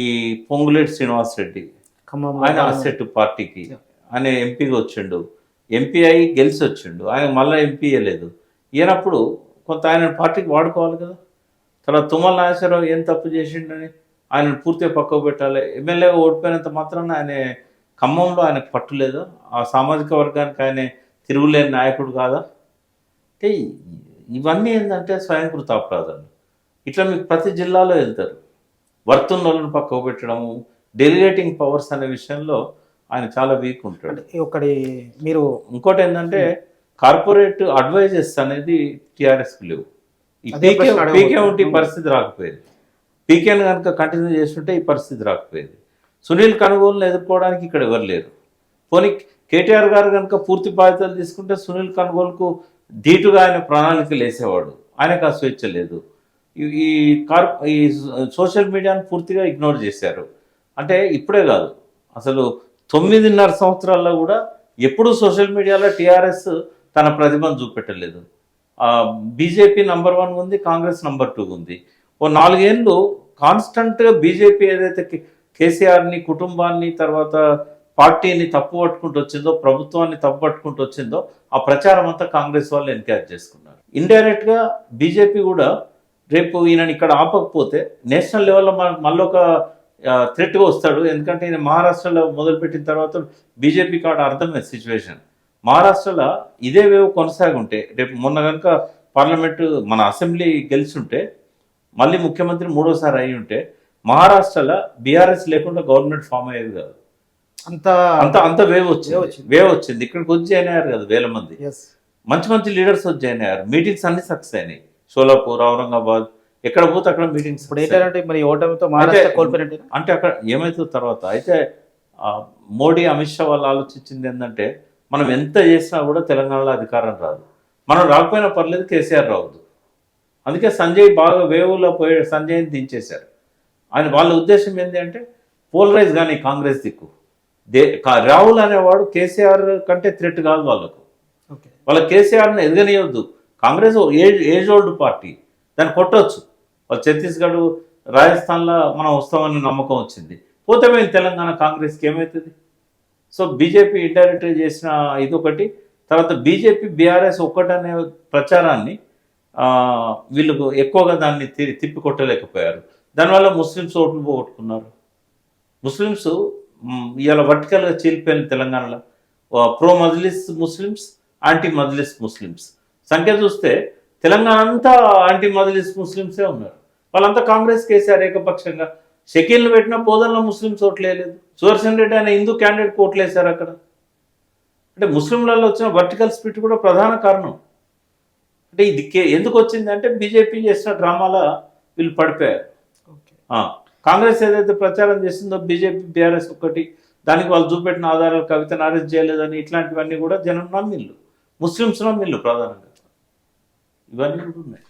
ఈ పొంగులేటి శ్రీనివాస్ రెడ్డి ఆయన అసెట్ పార్టీకి. ఆయన ఎంపీగా వచ్చిండు. ఎంపీ అయి గెలిచి వచ్చిండు ఆయన మళ్ళీ ఎంపీ లేదు ఈయనప్పుడు కొంత ఆయన పార్టీకి వాడుకోవాలి కదా. తర్వాత తుమ్మల నాగేశ్వరరావు ఏం తప్పు చేసిండని ఆయన పూర్తిగా పక్కకు పెట్టాలి. ఎమ్మెల్యేగా ఓడిపోయినంత మాత్రాన ఆయన ఖమ్మంలో ఆయనకు పట్టు లేదా? ఆ సామాజిక వర్గానికి ఆయన తిరుగులేని నాయకుడు కాదా? అంటే ఇవన్నీ ఏంటంటే స్వయంకృత అపరాధాలు. ఇట్లా మీకు ప్రతి జిల్లాలో వెళ్తారు. వర్తున్న వాళ్ళని పక్కకు పెట్టడము డెలిగేటింగ్ పవర్స్ అనే విషయంలో ఆయన చాలా వీక్ ఉంటాడు. ఒకటి మీరు ఇంకోటి ఏంటంటే కార్పొరేట్ అడ్వైజెస్ అనేది టీఆర్ఎస్కి లేవు. పీకే ఉంటే ఈ పరిస్థితి రాకపోయేది. పీకేని కనుక కంటిన్యూ చేస్తుంటే ఈ పరిస్థితి రాకపోయేది. సునీల్ కనుగోలును ఎదుర్కోవడానికి ఇక్కడ ఎవరు లేరు. పోనీ కేటీఆర్ గారు కనుక పూర్తి బాధ్యతలు తీసుకుంటే సునీల్ కనుగోలుకు ధీటుగా ఆయన ప్రణాళికలు వేసేవాడు ఆయనకు ఆ స్వేచ్ఛ లేదు. ఈ- కార్ ఈ సోషల్ మీడియాను పూర్తిగా ఇగ్నోర్ చేశారు. అంటే ఇప్పుడే కాదు. అసలు తొమ్మిదిన్నర సంవత్సరాల్లో కూడా ఎప్పుడూ సోషల్ మీడియాలో టీఆర్ఎస్ తన ప్రతిభను చూపెట్టలేదు. బీజేపీ నంబర్ వన్ ఉంది కాంగ్రెస్ నంబర్ టూ ఉంది. ఓ నాలుగేళ్ళు కాన్స్టంట్గా బీజేపీ ఏదైతే కేసీఆర్ని కుటుంబాన్ని తర్వాత పార్టీని తప్పు పట్టుకుంటూ వచ్చిందో ప్రభుత్వాన్ని తప్పు పట్టుకుంటూ వచ్చిందో ఆ ప్రచారం అంతా కాంగ్రెస్ వాళ్ళు ఎన్కరేజ్ చేసుకున్నారు. ఇండైరెక్ట్గా బీజేపీ కూడా రేపు ఈయనని ఇక్కడ ఆపకపోతే నేషనల్ లెవెల్లో మళ్ళీ ఒక థ్రెట్గా వస్తాడు. ఎందుకంటే ఈయన మహారాష్ట్రలో మొదలుపెట్టిన తర్వాత బీజేపీ కాడ అర్థమైంది సిచ్యువేషన్ మహారాష్ట్రలో ఇదే వేవ్ కొనసాగి ఉంటే రేపు మొన్న కనుక పార్లమెంటు మన అసెంబ్లీ గెలిచుంటే మళ్ళీ ముఖ్యమంత్రి మూడోసారి అయి ఉంటే మహారాష్ట్రలో బీఆర్ఎస్ లేకుండా గవర్నమెంట్ ఫామ్ అయ్యేది కాదు. అంత అంత అంత వేవ్ వచ్చింది. వేవ్ వచ్చింది. ఇక్కడికి వచ్చి జాయిన్ అయ్యారు కదా వేల మంది. మంచి మంచి లీడర్స్ వచ్చి జాయిన్ అయ్యారు. మీటింగ్స్ అన్ని సక్సెస్ అయినాయి. షోలాపూర్ ఔరంగాబాద్ ఎక్కడ పోతే అక్కడ మీటింగ్స్ ఇప్పుడు ఏంటంటే మరి ఓటమితో మహారాష్ట్ర కోల్పోయినట్టు అంటే అక్కడ ఏమైతుంది తర్వాత అయితే మోడీ అమిత్ షా వాళ్ళు ఆలోచించింది ఏంటంటే మనం ఎంత చేసినా కూడా తెలంగాణలో అధికారం రాదు. మనం రాకపోయినా పర్లేదు కేసీఆర్ రావద్దు. అందుకే సంజయ్ బాగా వేవులో పోయి సంజయ్ని దించేశారు. ఆయన వాళ్ళ ఉద్దేశం ఏంటి అంటే పోలరైజ్ కానీ కాంగ్రెస్ దిక్కు. దే రాహుల్ అనేవాడు కేసీఆర్ కంటే థ్రెట్ కాదు వాళ్ళకు. ఓకే. వాళ్ళ కేసీఆర్ని ఎదగనియొద్దు. Congress age age old party. దాన్ని కొట్టవచ్చు వాళ్ళు ఛత్తీస్గఢ్ రాజస్థాన్లో మనం వస్తామని నమ్మకం వచ్చింది. పోతే మేము తెలంగాణ కాంగ్రెస్కి ఏమవుతుంది? సో బీజేపీ ఇండైరెక్ట్గా చేసిన ఇది ఒకటి తర్వాత బీజేపీ బీఆర్ఎస్ ఒక్కటనే ప్రచారాన్ని వీళ్ళకు వీళ్ళు ఎక్కువగా దాన్ని తి- తిప్పి కొట్టలేకపోయారు దానివల్ల ముస్లిమ్స్ ఓట్లు పోగొట్టుకున్నారు. ముస్లిమ్స్ ఇవాళ వర్టికల్గా చీలిపోయిన తెలంగాణలో pro Majlis Muslims anti Majlis Muslims. సంఖ్య చూస్తే తెలంగాణ అంతా యాంటీ మజ్లిస్ ముస్లిమ్సే ఉన్నారు. వాళ్ళంతా కాంగ్రెస్ కేసీఆర్ ఏకపక్షంగా. షకీల్ని పెట్టిన పోదల్లో ముస్లిమ్స్ ఓట్లేదు సుదర్శన్ రెడ్డి అనే హిందూ క్యాండిడేట్ ఓట్లేశారు అక్కడ. అంటే ముస్లింలలో వచ్చిన వర్టికల్ స్పిరిట్ కూడా ప్రధాన కారణం. అంటే ఇది కే- ఎందుకు వచ్చింది అంటే బీజేపీ చేసిన డ్రామాలో వీళ్ళు పడిపోయారు. కాంగ్రెస్ ఏదైతే ప్రచారం చేసిందో బీజేపీ బీఆర్ఎస్ ఒకటి దానికి వాళ్ళు చూపెట్టిన ఆధారాలు కవితను అరెస్ట్ చేయలేదని ఇట్లాంటివన్నీ కూడా జనం నమ్మిళ్ళు ముస్లిమ్స్ నమ్మిళ్ళు ప్రధానంగా. ఇవన్నీ కూడా ఉన్నాయి